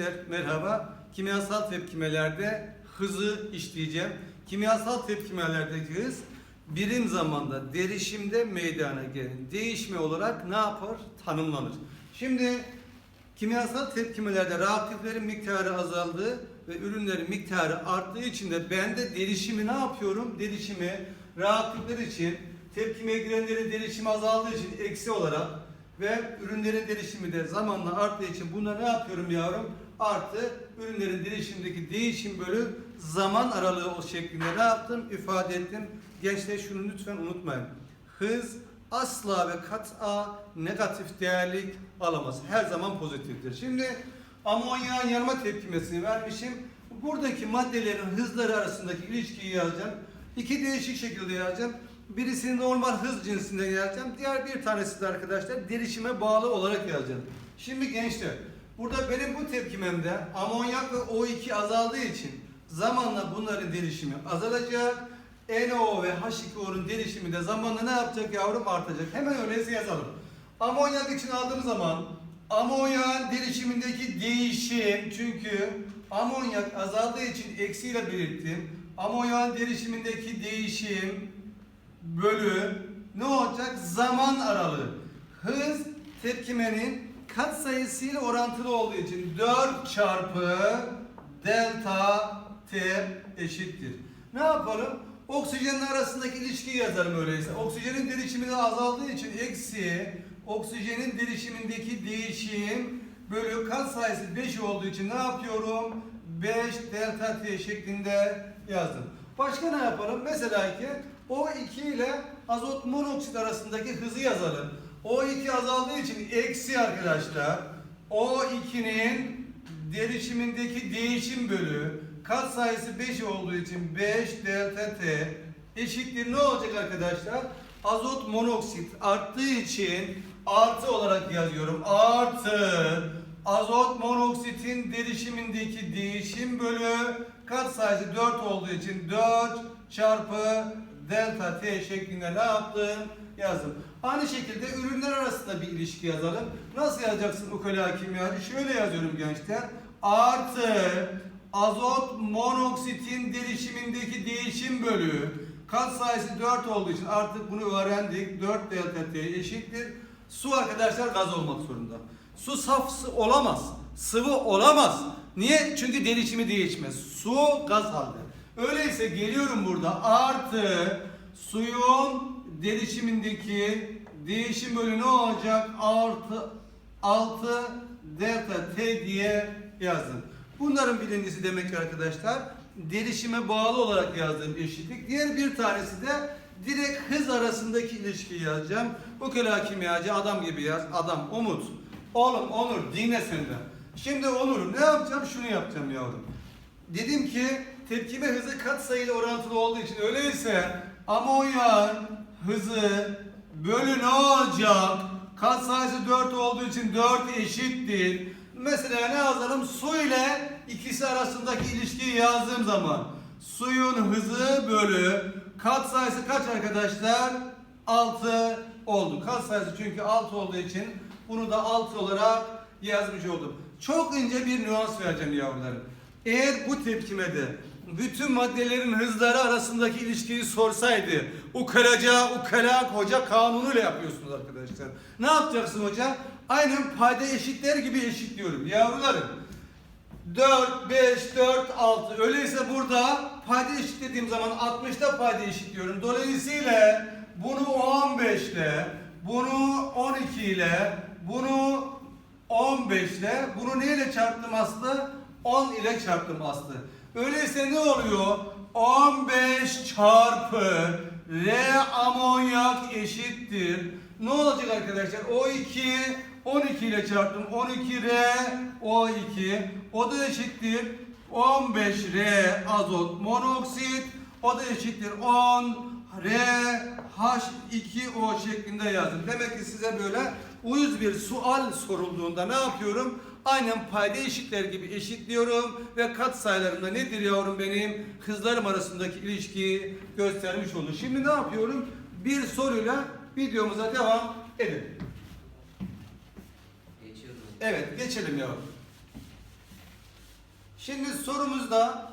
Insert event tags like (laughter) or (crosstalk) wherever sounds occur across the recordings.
gençler merhaba. Kimyasal tepkimelerde hızı işleyeceğim. Kimyasal tepkimelerdeki hız birim zamanda derişimde meydana gelen değişme olarak ne yapar? Tanımlanır. Şimdi kimyasal tepkimelerde reaktiflerin miktarı azaldı ve ürünlerin miktarı arttığı için de ben de derişimi ne yapıyorum? Derişimi reaktifler için tepkimeye girenlerin derişimi azaldığı için eksi olarak ve ürünlerin derişimi de zamanla arttığı için buna ne yapıyorum yavrum? Artı ürünlerin derişimindeki değişim bölü zaman aralığı o şeklinde ne yaptım? ifade ettim. Gençler şunu lütfen unutmayın. Hız asla ve kat'a negatif değerlik alamaz. Her zaman pozitiftir. Şimdi amonyağın yanma tepkimesini vermişim. Buradaki maddelerin hızları arasındaki ilişkiyi yazacağım. İki değişik şekilde yazacağım. Birisini normal hız cinsinde yazacağım. Diğer bir tanesi de arkadaşlar derişime bağlı olarak yazacağım. Şimdi gençler burada benim bu tepkimemde amonyak ve O2 azaldığı için zamanla bunların derişimi azalacak. NO ve H2O'nun derişimi de zamanla ne yapacak yavrum artacak. Hemen öyleyse yazalım. Amonyak için aldığım zaman amonyağın derişimindeki değişim çünkü amonyak azaldığı için eksiyle belirttim. Amonyağın derişimindeki değişim bölü ne olacak? Zaman aralığı. Hız tepkimenin katsayısıyla orantılı olduğu için 4 çarpı delta T eşittir. Ne yapalım? Oksijenin arasındaki ilişkiyi yazarım öyleyse. Oksijenin derişimi de azaldığı için eksi oksijenin derişimindeki değişim bölü kat sayısı 5 olduğu için ne yapıyorum? 5 delta T şeklinde yazdım. Başka ne yapalım? Mesela ki O2 ile azot monoksit arasındaki hızı yazalım. O2 azaldığı için eksi arkadaşlar. O2'nin derişimindeki değişim bölü kat sayısı 5 olduğu için 5 delta T eşittir ne olacak arkadaşlar? Azot monoksit arttığı için artı olarak yazıyorum. Artı azot monoksitin derişimindeki değişim bölü kat sayısı 4 olduğu için 4 çarpı delta T şeklinde ne yaptım? Yazdım. Aynı şekilde ürünler arasında bir ilişki yazalım. Nasıl yazacaksın ukala kimyacı? Şöyle yazıyorum gençler. Artı azot monoksitin derişimindeki değişim bölü kat sayısı 4 olduğu için artık bunu öğrendik. 4 delta T eşittir. Su arkadaşlar gaz olmak zorunda. Su saf olamaz. Sıvı olamaz. Niye? Çünkü derişimi değişmez. Su gaz halde. Öyleyse geliyorum burada artı suyun derişimindeki değişim bölü ne olacak? Artı 6 delta T diye yazdım. Bunların birincisi demek ki arkadaşlar derişime bağlı olarak yazdığım eşitlik. Diğer bir tanesi de direkt hız arasındaki ilişkiyi yazacağım. Bu kela kimyacı adam gibi yaz. Adam Umut. Oğlum Onur dinle sen de. Şimdi Onur ne yapacağım? Şunu yapacağım yavrum. Dedim ki tepkime hızı katsayıyla orantılı olduğu için öyleyse amonyağın hızı bölü ne olacak? Katsayısı 4 olduğu için 4 eşittir. Mesela ne yazalım? Su ile ikisi arasındaki ilişkiyi yazdığım zaman suyun hızı bölü katsayısı kaç arkadaşlar? 6 oldu. Katsayısı çünkü 6 olduğu için bunu da 6 olarak yazmış oldum. Çok ince bir nüans vereceğim yavrularım. Eğer bu tepkimede bütün maddelerin hızları arasındaki ilişkiyi sorsaydı ukalaca ukala hoca kanunuyla yapıyorsunuz arkadaşlar. Ne yapacaksın hoca? Aynen payda eşitler gibi eşitliyorum yavrularım. 4, 5, 4, 6. Öyleyse burada payda eşitlediğim zaman 60'ta payda eşitliyorum. Dolayısıyla bunu 15 ile, bunu 12 ile, bunu 15 ile, bunu neyle çarptım Aslı? 10 ile çarptım Aslı. Öyleyse ne oluyor? 15 çarpı R amonyak eşittir. Ne olacak arkadaşlar? O2 12 ile çarptım. 12R O2 o da eşittir 15R azot monoksit o da eşittir 10 R H2O şeklinde yazdım. Demek ki size böyle uyuz bir sual sorulduğunda ne yapıyorum? Aynen payda eşitler gibi eşitliyorum ve kat sayılarında nedir yavrum benim hızlarım arasındaki ilişkiyi göstermiş olur. Şimdi ne yapıyorum? Bir soruyla videomuza devam edelim. Evet geçelim yavrum. Şimdi sorumuzda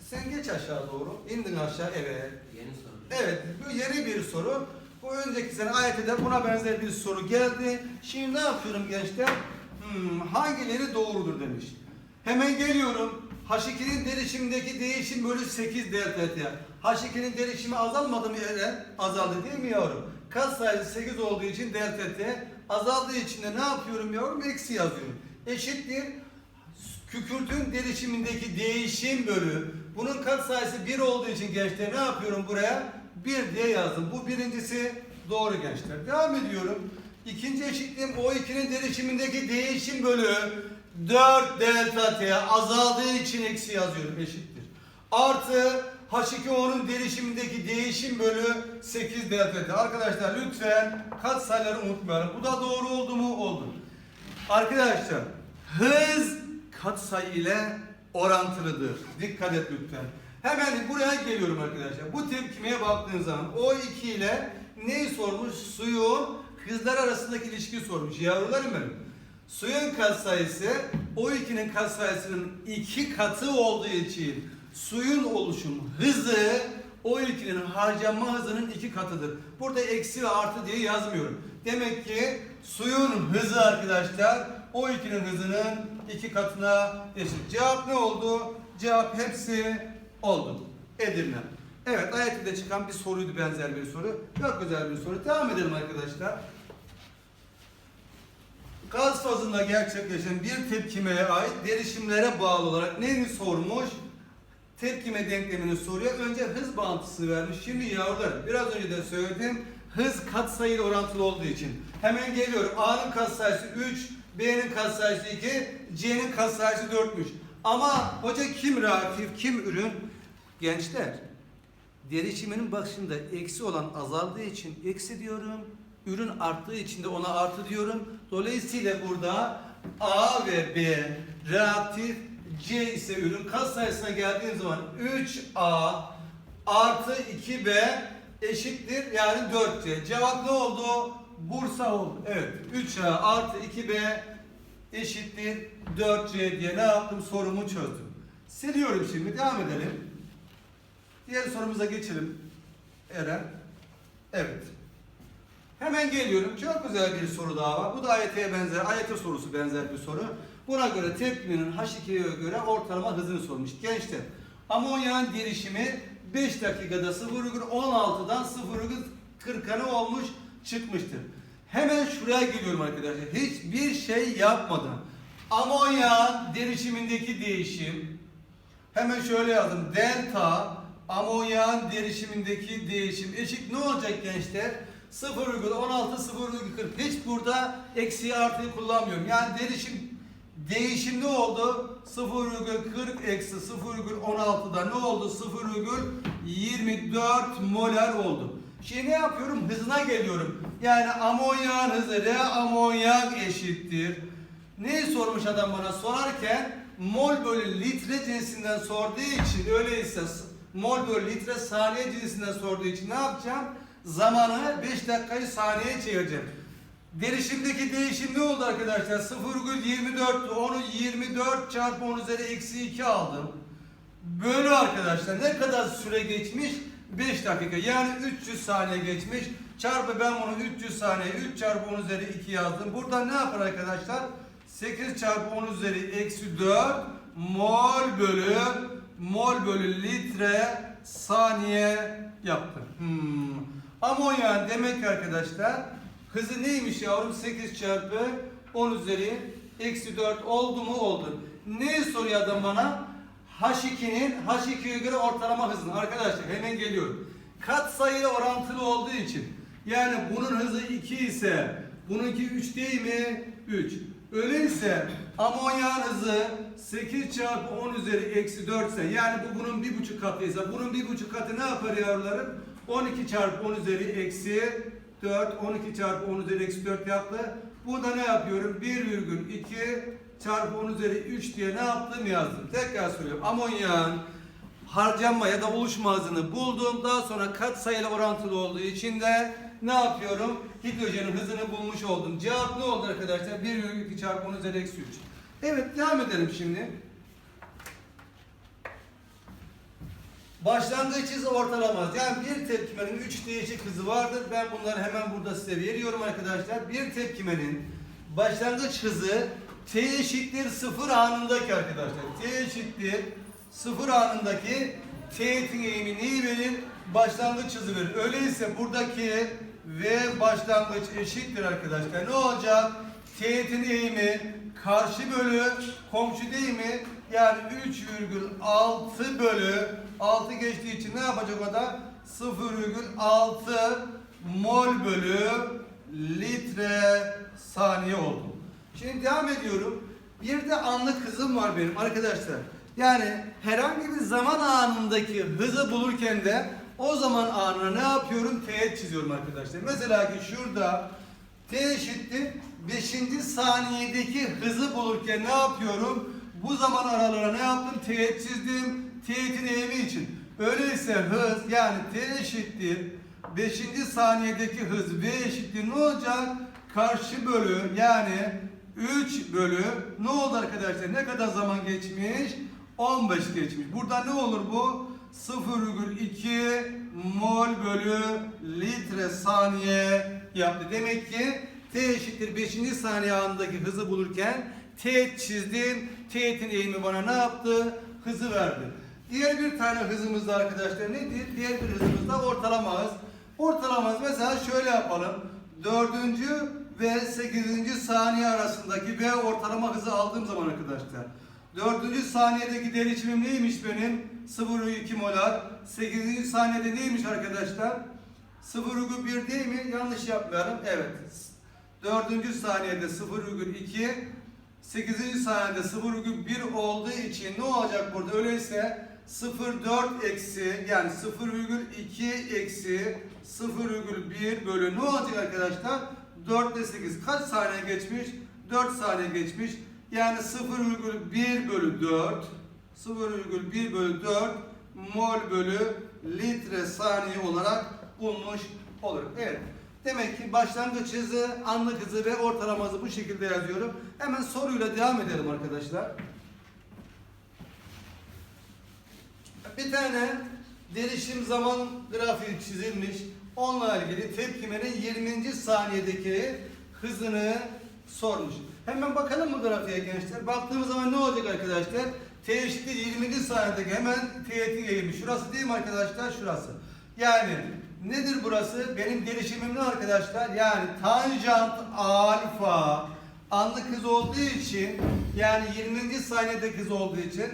sen geç aşağı doğru. indin aşağı evet. Yeni soru. Evet, bu yeni bir soru. Bu önceki sene ayette buna benzer bir soru geldi. Şimdi ne yapıyorum gençler? Hmm, hangileri doğrudur demiş. Hemen geliyorum. H2'nin derişimindeki değişim bölü 8 delta t. H2'nin derişimi azalmadı mı Eren? Azaldı değil mi yavrum? Kat sayısı 8 olduğu için delta t azaldığı için de ne yapıyorum yavrum? Eksi yazıyorum. Eşittir kükürtün derişimindeki değişim bölü bunun katsayısı 1 olduğu için gençler ne yapıyorum buraya? 1 diye yazdım. Bu birincisi doğru gençler. Devam ediyorum. İkinci eşitliğim O2'nin derişimindeki değişim bölü 4 delta T azaldığı için eksi yazıyorum eşittir. Artı H2O'nun derişimindeki değişim bölü 8 delta T. Arkadaşlar lütfen katsayıları unutmayalım. Bu da doğru oldu mu? Oldu. Arkadaşlar hız katsayı ile orantılıdır. Dikkat et lütfen. Hemen buraya geliyorum arkadaşlar. Bu tepkimeye baktığın zaman O2 ile neyi sormuş? Suyun hızlar arasındaki ilişkiyi sormuş. Yavrularım benim. Suyun katsayısı O2'nin katsayısının iki katı olduğu için suyun oluşum hızı O2'nin harcanma hızının iki katıdır. Burada eksi ve artı diye yazmıyorum. Demek ki suyun hızı arkadaşlar O2'nin hızının iki katına eşit. Cevap ne oldu? Cevap hepsi oldu. Edirne. Evet ayette çıkan bir soruydu benzer bir soru. Çok güzel bir soru. Devam edelim arkadaşlar. Gaz fazında gerçekleşen bir tepkimeye ait derişimlere bağlı olarak neyini sormuş? Tepkime denklemini soruyor. Önce hız bağıntısı vermiş. Şimdi yavrular biraz önce de söyledim. Hız katsayıyla orantılı olduğu için. Hemen geliyorum. A'nın katsayısı 3, B'nin katsayısı 2, C'nin katsayısı 4'müş. Ama hoca kim rakip, kim ürün? Gençler, derişiminin başında eksi olan azaldığı için eksi diyorum. Ürün arttığı için de ona artı diyorum. Dolayısıyla burada A ve B reaktif C ise ürün kas sayısına geldiğim zaman 3A artı 2B eşittir yani 4C. Cevap ne oldu? Bursa oldu. Evet 3A artı 2B eşittir 4C diye ne yaptım? Sorumu çözdüm. Siliyorum şimdi devam edelim. Diğer sorumuza geçelim. Eren. Evet. Hemen geliyorum. Çok güzel bir soru daha var. Bu da AYT'ye benzer, AYT sorusu benzer bir soru. Buna göre tepkinin H2'ye göre ortalama hızını sormuş. Gençler, amonyan derişimi 5 dakikada 0,16'dan 0,40'a ne olmuş? Çıkmıştır. Hemen şuraya geliyorum arkadaşlar. Hiçbir şey yapmadan. Amonyan derişimindeki değişim Hemen şöyle yazdım. Delta amonyan derişimindeki değişim eşit ne olacak gençler? 0,16 0,40 hiç burada eksi artıyı kullanmıyorum. Yani derişim değişim ne oldu? 0,40 eksi 0,16'da ne oldu? 0,24 molar oldu. Şimdi ne yapıyorum? Hızına geliyorum. Yani amonyan hızı R amonyak eşittir. Neyi sormuş adam bana sorarken mol bölü litre cinsinden sorduğu için öyleyse mol bölü litre saniye cinsinden sorduğu için ne yapacağım? Zamanı 5 dakikayı saniyeye çevireceğim. Derişimdeki değişim ne oldu arkadaşlar? 0,24 onu 24 çarpı 10 üzeri eksi 2 aldım. Bölü arkadaşlar ne kadar süre geçmiş? 5 dakika yani 300 saniye geçmiş. Çarpı ben bunu 300 saniye 3 çarpı 10 üzeri 2 yazdım. Burada ne yapar arkadaşlar? 8 çarpı 10 üzeri eksi 4 mol bölü mol bölü litre saniye yaptı. Hmm. Amonyan demek arkadaşlar hızı neymiş yavrum? 8 çarpı 10 üzeri eksi 4 oldu mu? Oldu. Ne soruyor adam bana? H2'nin H2'ye göre ortalama hızını. Arkadaşlar hemen geliyorum. Kat sayıyla orantılı olduğu için yani bunun hızı 2 ise bununki 3 değil mi? 3. Öyleyse amonyan hızı 8 çarpı 10 üzeri eksi 4 ise yani bu bunun bir buçuk katıysa bunun bir buçuk katı ne yapar yavrularım? 12 çarpı 10 üzeri eksi 4 12 çarpı 10 üzeri eksi 4 yaptı. Burada ne yapıyorum? 1,2 çarpı 10 üzeri 3 diye ne yaptım yazdım. Tekrar söylüyorum. Amonyan harcanma ya da oluşma hızını buldum. Daha sonra katsayıyla orantılı olduğu için de ne yapıyorum? Hidrojenin hızını bulmuş oldum. Cevap ne oldu arkadaşlar? 1,2 çarpı 10 üzeri eksi 3. Evet devam edelim şimdi. Başlangıç hızı ortalamaz. Yani bir tepkimenin 3 değişik hızı vardır. Ben bunları hemen burada size veriyorum arkadaşlar. Bir tepkimenin başlangıç hızı t eşittir 0 anındaki arkadaşlar. t eşittir 0 anındaki teğetin eğimi neyi verir? Başlangıç hızı verir. Öyleyse buradaki v başlangıç eşittir arkadaşlar. Ne olacak? Teğetin eğimi karşı bölü komşu değil mi? Yani 3,6 bölü 6 geçtiği için ne yapacak o da? 0,6 mol bölü litre saniye oldu. Şimdi devam ediyorum. Bir de anlık hızım var benim arkadaşlar. Yani herhangi bir zaman anındaki hızı bulurken de o zaman anına ne yapıyorum? Teğet çiziyorum arkadaşlar. Mesela ki şurada T eşittir 5. saniyedeki hızı bulurken ne yapıyorum? Bu zaman aralığına ne yaptım? Teğet çizdim. Teğetin eğimi için. Öyleyse hız yani T eşittir 5. saniyedeki hız V eşittir ne olacak? Karşı bölü yani 3 bölü ne oldu arkadaşlar? Ne kadar zaman geçmiş? 15 geçmiş. Burada ne olur bu? 0,2 mol bölü litre saniye yaptı. Demek ki T eşittir 5. saniye anındaki hızı bulurken teğet çizdim. Teğetin eğimi bana ne yaptı? Hızı verdi. Diğer bir tane hızımız da arkadaşlar nedir? Diğer bir hızımız da ortalama hız. Ortalama hız mesela şöyle yapalım. Dördüncü ve 8. saniye arasındaki V ortalama hızı aldığım zaman arkadaşlar. Dördüncü saniyedeki derişimim neymiş benim? 0,2 molar. 8. saniyede neymiş arkadaşlar? 0,1 değil mi? Yanlış yapmayalım. Evet. Dördüncü saniyede 0,2 8. saniyede 0,1 olduğu için ne olacak burada? Öyleyse 0,4 eksi yani 0,2 eksi 0,1 bölü ne olacak arkadaşlar? 4 ile 8 kaç saniye geçmiş? 4 saniye geçmiş. Yani 0,1 bölü 4 0,1 bölü 4 mol bölü litre saniye olarak bulmuş olur. Evet. Demek ki başlangıç hızı, anlık hızı ve ortalama hızı bu şekilde yazıyorum. Hemen soruyla devam edelim arkadaşlar. Bir tane derişim zaman grafiği çizilmiş. Onunla ilgili tepkimenin 20. saniyedeki hızını sormuş. Hemen bakalım mı grafiğe gençler? Baktığımız zaman ne olacak arkadaşlar? T eşittir 20. saniyedeki hemen teğetin eğimi. Şurası değil mi arkadaşlar? Şurası. Yani nedir burası? Benim derişimim ne arkadaşlar? Yani tanjant alfa anlık hız olduğu için yani 20. saniyedeki hız olduğu için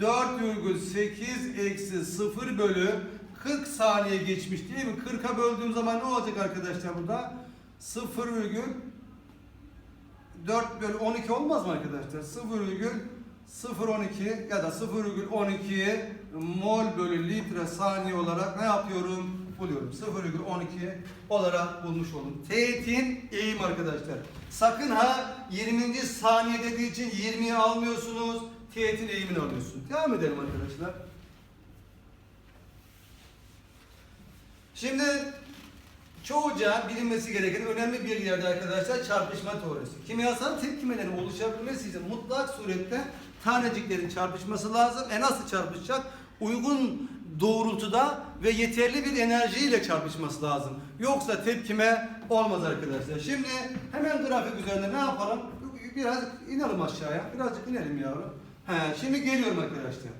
4,8 eksi 0 bölü 40 saniye geçmiş değil mi? 40'a böldüğüm zaman ne olacak arkadaşlar burada? 0,4 bölü 12 olmaz mı arkadaşlar? 0,012 ya da 0,12 mol bölü litre saniye olarak ne yapıyorum? Buluyorum. 0,12 olarak bulmuş oldum. Teğetin eğim arkadaşlar. Sakın ha 20. saniye dediği için 20'yi almıyorsunuz. Teğetin eğimini alıyorsunuz. Devam edelim arkadaşlar. Şimdi çoğuca bilinmesi gereken önemli bir yerde arkadaşlar çarpışma teorisi. Kimyasal tepkimelerin oluşabilmesi için mutlak surette taneciklerin çarpışması lazım. E nasıl çarpışacak? Uygun doğrultuda ve yeterli bir enerjiyle çarpışması lazım. Yoksa tepkime olmaz arkadaşlar. Şimdi hemen grafik üzerinde ne yapalım? Biraz inelim aşağıya. Birazcık inelim yavrum. He, şimdi geliyorum arkadaşlar.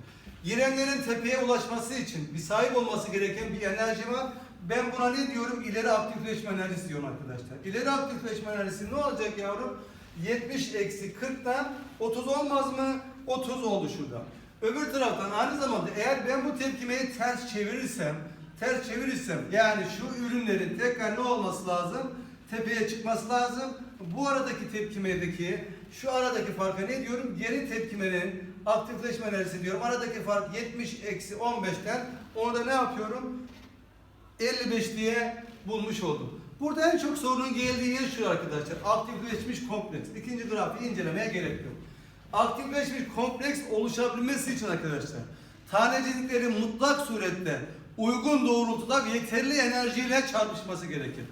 Girenlerin tepeye ulaşması için bir sahip olması gereken bir enerji var. Ben buna ne diyorum? İleri aktifleşme enerjisi diyorum arkadaşlar. İleri aktifleşme enerjisi ne olacak yavrum? 70 eksi 40'tan 30 olmaz mı? 30 oldu şurada. Öbür taraftan aynı zamanda eğer ben bu tepkimeyi ters çevirirsem, ters çevirirsem yani şu ürünlerin tekrar ne olması lazım? Tepeye çıkması lazım. Bu aradaki tepkimedeki şu aradaki farka ne diyorum? Geri tepkimenin aktifleşme enerjisi diyorum. Aradaki fark 70 eksi 15'ten onu ne yapıyorum? 55 diye bulmuş oldum. Burada en çok sorunun geldiği yer şu arkadaşlar. Aktifleşmiş kompleks. İkinci grafiği incelemeye gerek yok. Aktifleşmiş kompleks oluşabilmesi için arkadaşlar taneciklerin mutlak surette uygun doğrultuda ve yeterli enerjiyle çarpışması gerekir.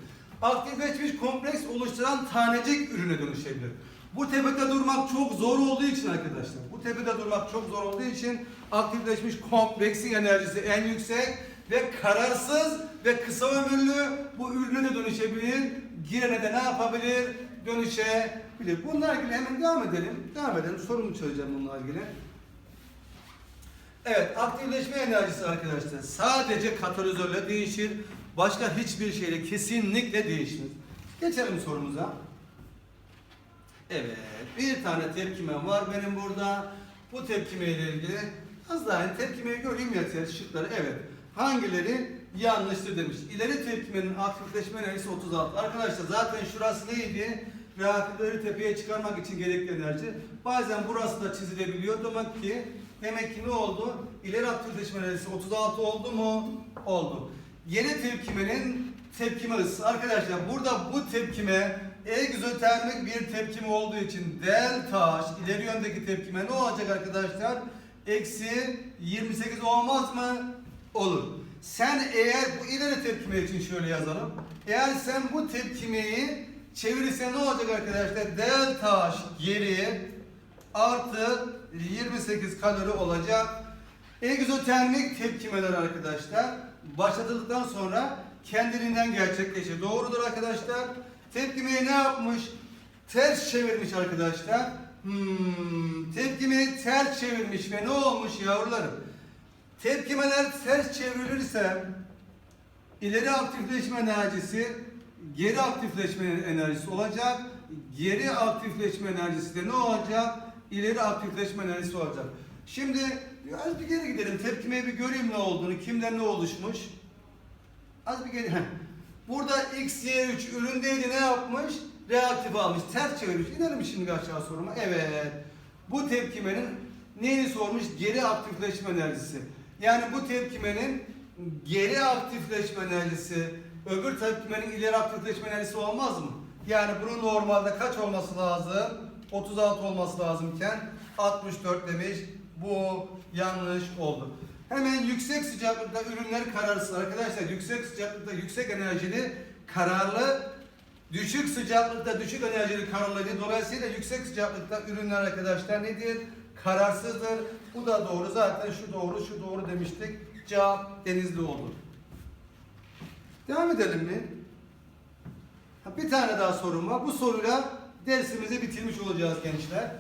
Aktifleşmiş kompleks oluşturan tanecik ürüne dönüşebilir. Bu tepede durmak çok zor olduğu için arkadaşlar. Bu tepede durmak çok zor olduğu için aktifleşmiş kompleksin enerjisi en yüksek ve kararsız ve kısa ömürlü bu ürüne de dönüşebilir. Girene de ne yapabilir? Dönüşebilir. Bununla ilgili hemen devam edelim. Devam edelim. Sorumu çözeceğim bununla ilgili. Evet, aktifleşme enerjisi arkadaşlar sadece katalizörle değişir. Başka hiçbir şeyle kesinlikle değişmez. Geçelim sorumuza. Evet, bir tane tepkimem var benim burada. Bu tepkime ile ilgili az daha yani tepkimeyi göreyim yeter şıkları. Evet, hangileri yanlıştır demiş. İleri tepkimenin aktifleşme enerjisi 36. Arkadaşlar zaten şurası neydi? Reaktifleri tepeye çıkarmak için gerekli enerji. Bazen burası da çizilebiliyor. Demek ki demek ki ne oldu? İleri aktifleşme enerjisi 36 oldu mu? Oldu. Yeni tepkimenin tepkime ısısı. Arkadaşlar burada bu tepkime egzotermik bir tepkime olduğu için delta H ileri yöndeki tepkime ne olacak arkadaşlar? Eksi 28 olmaz mı? Olur. Sen eğer bu ileri tepkime için şöyle yazalım. Eğer sen bu tepkimeyi çevirirsen ne olacak arkadaşlar? Delta H geri artı 28 kalori olacak. Egzotermik tepkimeler arkadaşlar başlatıldıktan sonra kendiliğinden gerçekleşir. Doğrudur arkadaşlar. Tepkimeyi ne yapmış? Ters çevirmiş arkadaşlar. Hmm, tepkimeyi ters çevirmiş ve ne olmuş yavrularım? Tepkimeler ters çevrilirse ileri aktifleşme enerjisi geri aktifleşme enerjisi olacak. Geri aktifleşme enerjisi de ne olacak? İleri aktifleşme enerjisi olacak. Şimdi az bir geri gidelim. Tepkimeyi bir göreyim ne olduğunu. Kimden ne oluşmuş? Az bir geri. (laughs) Burada XY3 üründeydi ne yapmış? Reaktif almış. Ters çevirmiş. İnelim şimdi aşağı soruma. Evet. Bu tepkimenin neyini sormuş? Geri aktifleşme enerjisi. Yani bu tepkimenin geri aktifleşme enerjisi öbür tepkimenin ileri aktifleşme enerjisi olmaz mı? Yani bunun normalde kaç olması lazım? 36 olması lazımken 64 demiş. Bu yanlış oldu. Hemen yüksek sıcaklıkta ürünler kararsız arkadaşlar. Yüksek sıcaklıkta yüksek enerjili kararlı, düşük sıcaklıkta düşük enerjili kararlı. Dolayısıyla yüksek sıcaklıkta ürünler arkadaşlar nedir? Kararsızdır. Bu da doğru. Zaten şu doğru, şu doğru demiştik. Cevap denizli oldu. Devam edelim mi? Bir tane daha sorum var. Bu soruyla dersimizi bitirmiş olacağız gençler.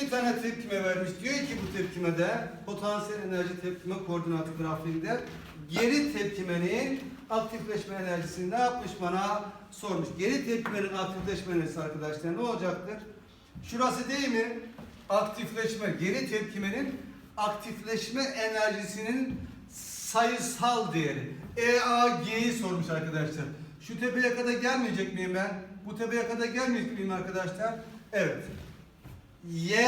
Bir tane tepkime vermiş. Diyor ki bu tepkimede potansiyel enerji tepkime koordinatı grafiğinde geri tepkimenin aktifleşme enerjisini ne yapmış bana sormuş. Geri tepkimenin aktifleşme enerjisi arkadaşlar ne olacaktır? Şurası değil mi? Aktifleşme, geri tepkimenin aktifleşme enerjisinin sayısal değeri. EAG'yi sormuş arkadaşlar. Şu tepeye kadar gelmeyecek miyim ben? Bu tepeye kadar gelmeyecek miyim arkadaşlar? Evet. Y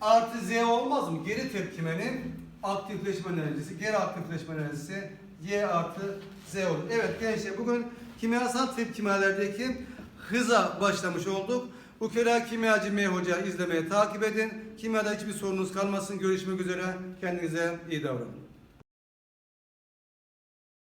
artı Z olmaz mı? Geri tepkimenin aktifleşme enerjisi, geri aktifleşme enerjisi Y artı Z olur. Evet gençler bugün kimyasal tepkimelerdeki hıza başlamış olduk. Ukera Kimyacı M Hoca izlemeye takip edin. Kimyada hiçbir sorunuz kalmasın. Görüşmek üzere. Kendinize iyi davranın.